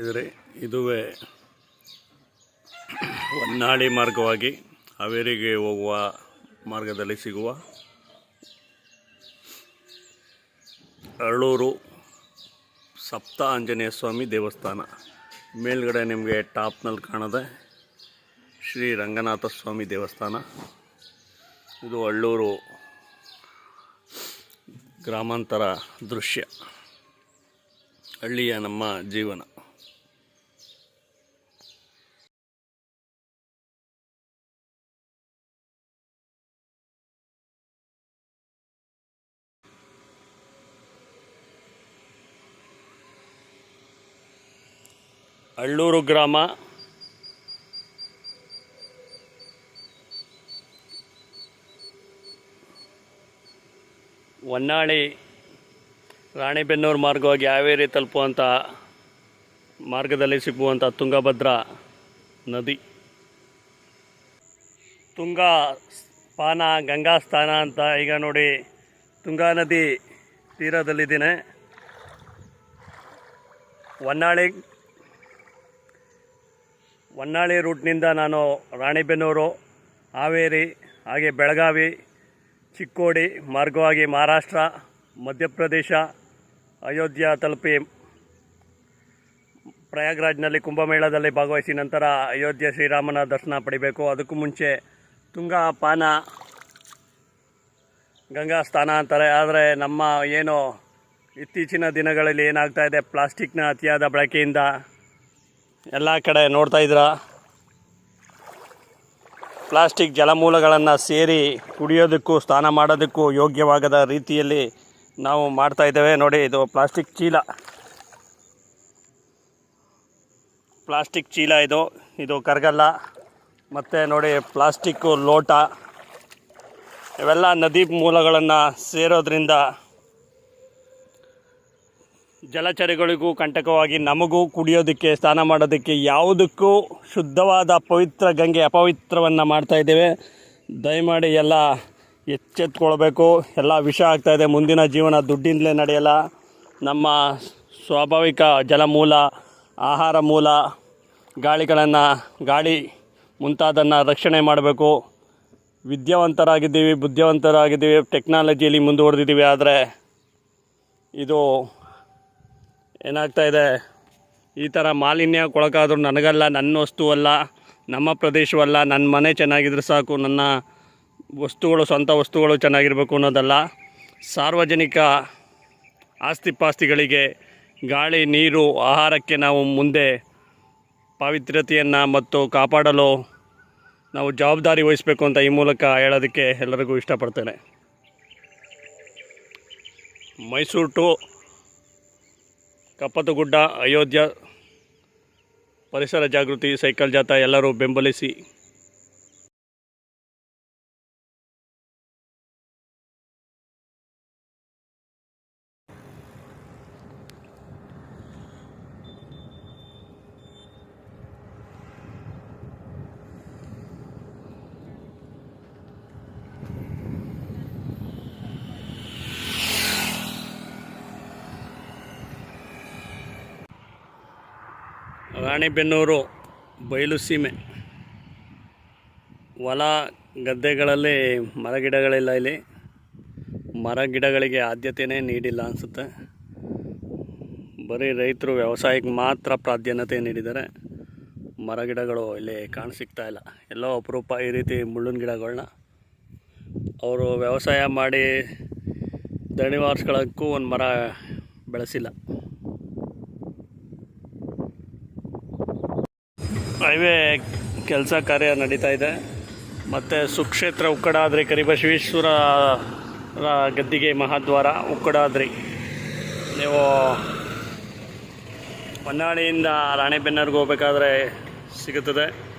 ಇದ್ರೆ ಇದುವೇ ಹೊನ್ನಾಳಿ ಮಾರ್ಗವಾಗಿ ಹಾವೇರಿಗೆ ಹೋಗುವ ಮಾರ್ಗದಲ್ಲಿ ಸಿಗುವ ಅರಳೂರು ಸಪ್ತ ಆಂಜನೇಯ ಸ್ವಾಮಿ ದೇವಸ್ಥಾನ. ಮೇಲ್ಗಡೆ ನಿಮಗೆ ಟಾಪ್ನಲ್ಲಿ ಕಾಣದೆ ಶ್ರೀ ರಂಗನಾಥ ಸ್ವಾಮಿ ದೇವಸ್ಥಾನ. ಇದು ಅಳ್ಳೂರು ಗ್ರಾಮಾಂತರ ದೃಶ್ಯ. ಹಳ್ಳಿಯ ನಮ್ಮ ಜೀವನ. ಅಳ್ಳೂರು ಗ್ರಾಮ. ಹೊನ್ನಾಳಿ ರಾಣಿಬೆನ್ನೂರು ಮಾರ್ಗವಾಗಿ ಹಾವೇರಿ ತಲುಪುವಂಥ ಮಾರ್ಗದಲ್ಲಿ ಸಿಗುವಂಥ ತುಂಗಭದ್ರಾ ನದಿ. ತುಂಗಾ ಪಾನ, ಗಂಗಾ ಸ್ಥಾನ ಅಂತ ಈಗ ನೋಡಿ ತುಂಗಾ ನದಿ ತೀರದಲ್ಲಿದ್ದೀನಿ. ಹೊನ್ನಾಳಿ ಹೊನ್ನಾಳಿ ರೂಟ್ನಿಂದ ನಾನು ರಾಣಿಬೆನ್ನೂರು, ಹಾವೇರಿ, ಹಾಗೆ ಬೆಳಗಾವಿ, ಚಿಕ್ಕೋಡಿ, ಮಾರ್ಗವಾಗಿ ಮಹಾರಾಷ್ಟ್ರ, ಮಧ್ಯಪ್ರದೇಶ, ಅಯೋಧ್ಯ ತಲುಪಿ ಪ್ರಯಾಗ್ರಾಜ್ನಲ್ಲಿ ಕುಂಭಮೇಳದಲ್ಲಿ ಭಾಗವಹಿಸಿ ನಂತರ ಅಯೋಧ್ಯೆ ಶ್ರೀರಾಮನ ದರ್ಶನ ಪಡಿಬೇಕು. ಅದಕ್ಕೂ ಮುಂಚೆ ತುಂಗಾ ಪಾನ ಗಂಗಾ ಸ್ಥಾನ ಅಂತಾರೆ. ಆದರೆ ನಮ್ಮ ಏನು ಇತ್ತೀಚಿನ ದಿನಗಳಲ್ಲಿ ಏನಾಗ್ತಾ ಇದೆ, ಪ್ಲಾಸ್ಟಿಕ್ನ ಅತಿಯಾದ ಬಳಕೆಯಿಂದ ಎಲ್ಲ ಕಡೆ ನೋಡ್ತಾ ಇದ್ದೀರಾ? ಪ್ಲಾಸ್ಟಿಕ್ ಜಲಮೂಲಗಳನ್ನು ಸೇರಿ ಕುಡಿಯೋದಕ್ಕೂ, ಸ್ನಾನ ಮಾಡೋದಕ್ಕೂ ಯೋಗ್ಯವಾಗದ ರೀತಿಯಲ್ಲಿ ನಾವು ಮಾಡ್ತಾ ಇದ್ದೇವೆ. ನೋಡಿ, ಇದು ಪ್ಲಾಸ್ಟಿಕ್ ಚೀಲ. ಪ್ಲಾಸ್ಟಿಕ್ ಚೀಲ ಇದು. ಇದು ಕರಗಲ್ಲ. ಮತ್ತು ನೋಡಿ ಪ್ಲಾಸ್ಟಿಕ್ಕು ಲೋಟ. ಇವೆಲ್ಲ ನದಿ ಮೂಲಗಳನ್ನು ಸೇರೋದ್ರಿಂದ ಜಲಚರಿಗಳಿಗೂ ಕಂಟಕವಾಗಿ ನಮಗೂ ಕುಡಿಯೋದಕ್ಕೆ, ಸ್ನಾನ ಮಾಡೋದಕ್ಕೆ ಯಾವುದಕ್ಕೂ ಶುದ್ಧವಾದ ಪವಿತ್ರ ಗಂಗೆ ಅಪವಿತ್ರವನ್ನು ಮಾಡ್ತಾ ಇದ್ದೇವೆ. ದಯಮಾಡಿ ಎಲ್ಲ ಎಚ್ಚೆತ್ಕೊಳ್ಬೇಕು. ಎಲ್ಲ ವಿಷ ಆಗ್ತಾಯಿದೆ ಮುಂದಿನ ಜೀವನ ದುಡ್ಡಿಂದಲೇ ನಡೆಯಲ್ಲ. ನಮ್ಮ ಸ್ವಾಭಾವಿಕ ಜಲಮೂಲ, ಆಹಾರ ಮೂಲ, ಗಾಳಿಗಳನ್ನು, ಗಾಳಿ ಮುಂತಾದನ್ನು ರಕ್ಷಣೆ ಮಾಡಬೇಕು. ವಿದ್ಯಾವಂತರಾಗಿದ್ದೀವಿ, ಬುದ್ಧಿವಂತರಾಗಿದ್ದೀವಿ, ಟೆಕ್ನಾಲಜಿಯಲ್ಲಿ ಮುಂದುವರೆದಿದ್ದೀವಿ, ಆದರೆ ಇದು ಏನಾಗ್ತಾ ಇದೆ? ಈ ಥರ ಮಾಲಿನ್ಯ ಕೊಳಕಾದ್ರೂ ನನಗಲ್ಲ, ನನ್ನ ವಸ್ತು ಅಲ್ಲ, ನಮ್ಮ ಪ್ರದೇಶವಲ್ಲ ನನ್ನ ಮನೆ ಚೆನ್ನಾಗಿದ್ರೆ ಸಾಕು, ನನ್ನ ವಸ್ತುಗಳು, ಸ್ವಂತ ವಸ್ತುಗಳು ಚೆನ್ನಾಗಿರಬೇಕು ಅನ್ನೋದಲ್ಲ. ಸಾರ್ವಜನಿಕ ಆಸ್ತಿಪಾಸ್ತಿಗಳಿಗೆ ಗಾಳಿ, ನೀರು, ಆಹಾರಕ್ಕೆ ನಾವು ಮುಂದೆ ಪಾವಿತ್ರ್ಯತೆಯನ್ನು ಮತ್ತು ಕಾಪಾಡಲು ನಾವು ಜವಾಬ್ದಾರಿ ವಹಿಸಬೇಕು ಅಂತ ಈ ಮೂಲಕ ಹೇಳೋದಕ್ಕೆ ಎಲ್ಲರಿಗೂ ಇಷ್ಟಪಡ್ತೇನೆ. ಮೈಸೂರು ಟು ಕಪ್ಪತ್ತಗುಡ್ಡ ಅಯೋಧ್ಯ ಪರಿಸರ ಜಾಗೃತಿ ಸೈಕಲ್ ಜಾಥಾ ಎಲ್ಲರೂ ಬೆಂಬಲಿಸಿ ರಾಣಿಬೆನ್ನೂರು, ಬಯಲು ಸೀಮೆ. ಹೊಲ ಗದ್ದೆಗಳಲ್ಲಿ ಮರಗಿಡಗಳಿಲ್ಲ ಇಲ್ಲಿ. ಮರಗಿಡಗಳಿಗೆ ಆದ್ಯತೆಯೇ ನೀಡಿಲ್ಲ ಅನಿಸುತ್ತೆ. ಬರೀ ರೈತರು ವ್ಯವಸಾಯಕ್ಕೆ ಮಾತ್ರ ಪ್ರಾಧಾನ್ಯತೆ ನೀಡಿದ್ದಾರೆ ಮರಗಿಡಗಳು ಇಲ್ಲಿ ಕಾಣಸಿಗ್ತಾ ಇಲ್ಲ. ಎಲ್ಲೋ ಅಪರೂಪ ಈ ರೀತಿ ಮುಳ್ಳಿನ ಗಿಡಗಳನ್ನ ಅವರು ವ್ಯವಸಾಯ ಮಾಡಿ ದಣಿವಾರ್ಸ್ಕೊಳ್ಳೋಕ್ಕೂ ಒಂದು ಮರ ಬೆಳೆಸಿಲ್ಲ. ಹೈವೇ ಕೆಲಸ ಕಾರ್ಯ ನಡೀತಾ ಇದೆ. ಮತ್ತು ಸುಕ್ಷೇತ್ರ ಉಕ್ಕಡಾದ್ರಿ ಕರಿಬಸವೇಶ್ವರ ಗದ್ದಿಗೆ ಮಹಾದ್ವಾರ ಉಕ್ಕಡಾದ್ರಿ. ನೀವು ಹೊನ್ನಾಳಿಯಿಂದ ರಾಣೆಬೆನ್ನೂರಿಗೆ ಹೋಗ್ಬೇಕಾದ್ರೆ ಸಿಗುತ್ತದೆ.